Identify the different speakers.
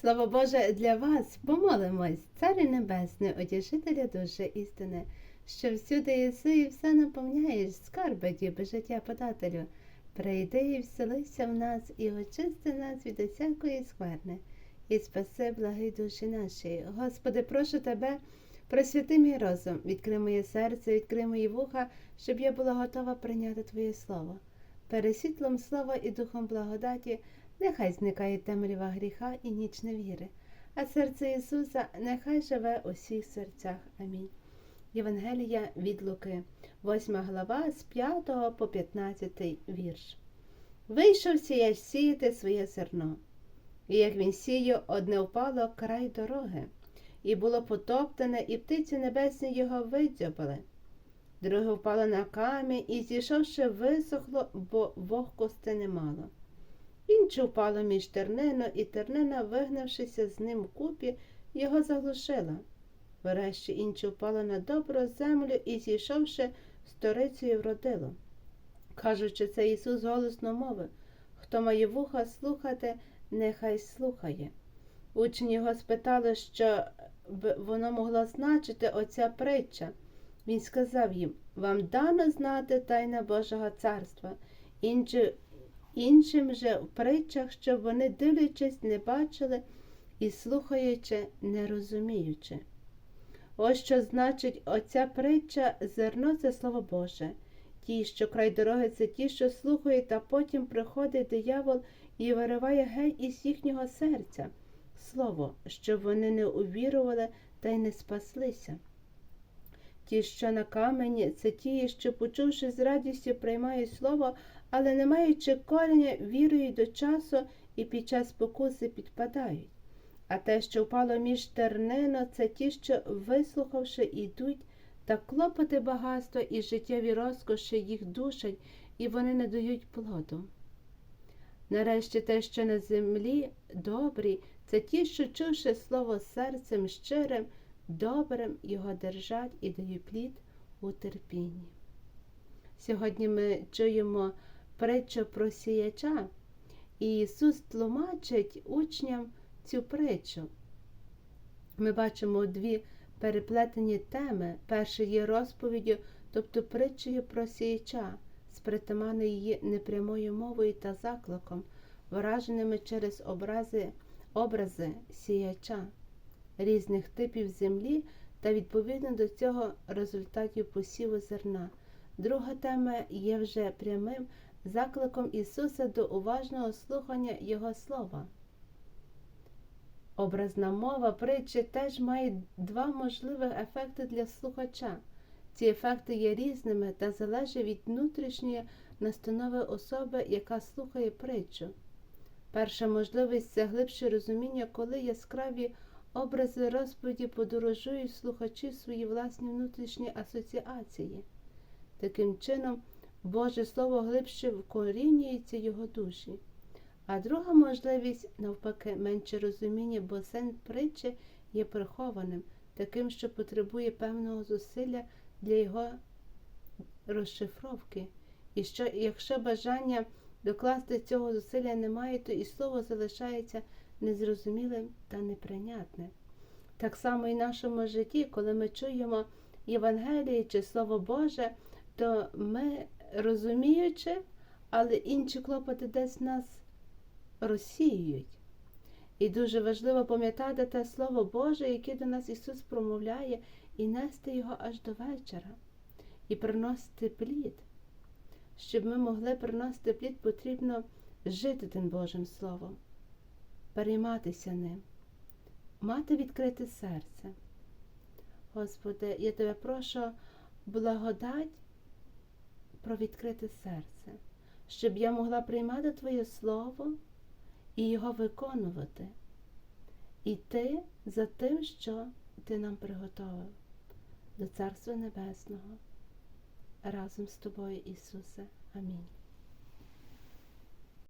Speaker 1: Слово Боже для вас, помолимось, Царю Небесний, одержителя душі істини, що всюди єси і все наповняєш, скарби діби життя подателю. Прийди і вселися в нас, і очисти нас від усякої скверни, і спаси благі душі наші. Господи, прошу тебе, просвяти мій розум, відкрий моє серце, відкрий мої вуха, щоб я була готова прийняти Твоє Слово. Пересвітлом слова і духом благодаті. Нехай зникає темрява гріха і ніч невіри, а серце Ісуса нехай живе у всіх серцях. Амінь. Євангелія від Луки, 8 глава з 5 по 15 вірш. Вийшов сіяч сіяти своє зерно, і як він сіяв, одне впало край дороги, і було потоптане, і птиці небесні його видзьобали. Друге впало на камінь і, зійшовши, висохло, бо вогкости немало. Інше впало між тернину, і тернина, вигнавшися з ним вкупі, його заглушила. Врешті інше впало на добру землю і, зійшовши, сторицею вродило. Кажучи, це Ісус голосно мовив хто має вуха слухати, нехай слухає. Учні його спитали, що б воно могло значити оця притча. Він сказав їм Вам дано знати тайна Божого царства. Інші іншим же в притчах, щоб вони, дивлячись, не бачили і слухаючи, не розуміючи. Ось що значить оця притча зерно це слово Боже. Ті, що край дороги, це ті, що слухають, а потім приходить диявол і вириває геть із їхнього серця слово, щоб вони не увірували та й не спаслися. Ті, що на камені, це ті, що, почувши з радістю, приймають слово, але не маючи кореня, вірують до часу і під час спокуси підпадають. А те, що впало між тернино, це ті, що, вислухавши, ідуть, та клопоти багатства і життєві розкоші їх душать, і вони не дають плоду. Нарешті те, що на землі добрі, це ті, що, чувши слово серцем щирим, добрим його держать і дають плід у терпінні. Сьогодні ми чуємо притчу про сіяча, і Ісус тлумачить учням цю притчу. Ми бачимо дві переплетені теми. Перша є розповіддю, тобто притчею про сіяча, з її непрямою мовою та закликом, враженими через образи, образи сіяча, різних типів землі та відповідно до цього результатів посіву зерна. Друга тема є вже прямим закликом Ісуса до уважного слухання Його слова. Образна мова притчі теж має два можливих ефекти для слухача. Ці ефекти є різними та залежать від внутрішньої настанови особи, яка слухає притчу. Перша можливість це глибше розуміння, коли яскраві образи розповіді подорожують слухачі свої власні внутрішні асоціації. Таким чином, Боже Слово глибше вкорінюється його душі. А друга можливість, навпаки, менше розуміння, бо сенс притчі є прихованим, таким, що потребує певного зусилля для його розшифровки. І що, якщо бажання докласти цього зусилля немає, то і слово залишається незрозумілим та неприйнятним. Так само і в нашому житті, коли ми чуємо Євангеліє чи Слово Боже, то ми розуміючи, але інші клопоти десь нас розсіюють. І дуже важливо пам'ятати те Слово Боже, яке до нас Ісус промовляє, і нести його аж до вечора, і приносити плід. Щоб ми могли приносити плід, потрібно жити тим Божим Словом, перейматися ним, мати відкрите серце. Господи, я тебе прошу благодать про відкрите серце, щоб я могла приймати Твоє Слово і його виконувати, іти за тим, що Ти нам приготовив до Царства Небесного разом з тобою, Ісусе. Амінь.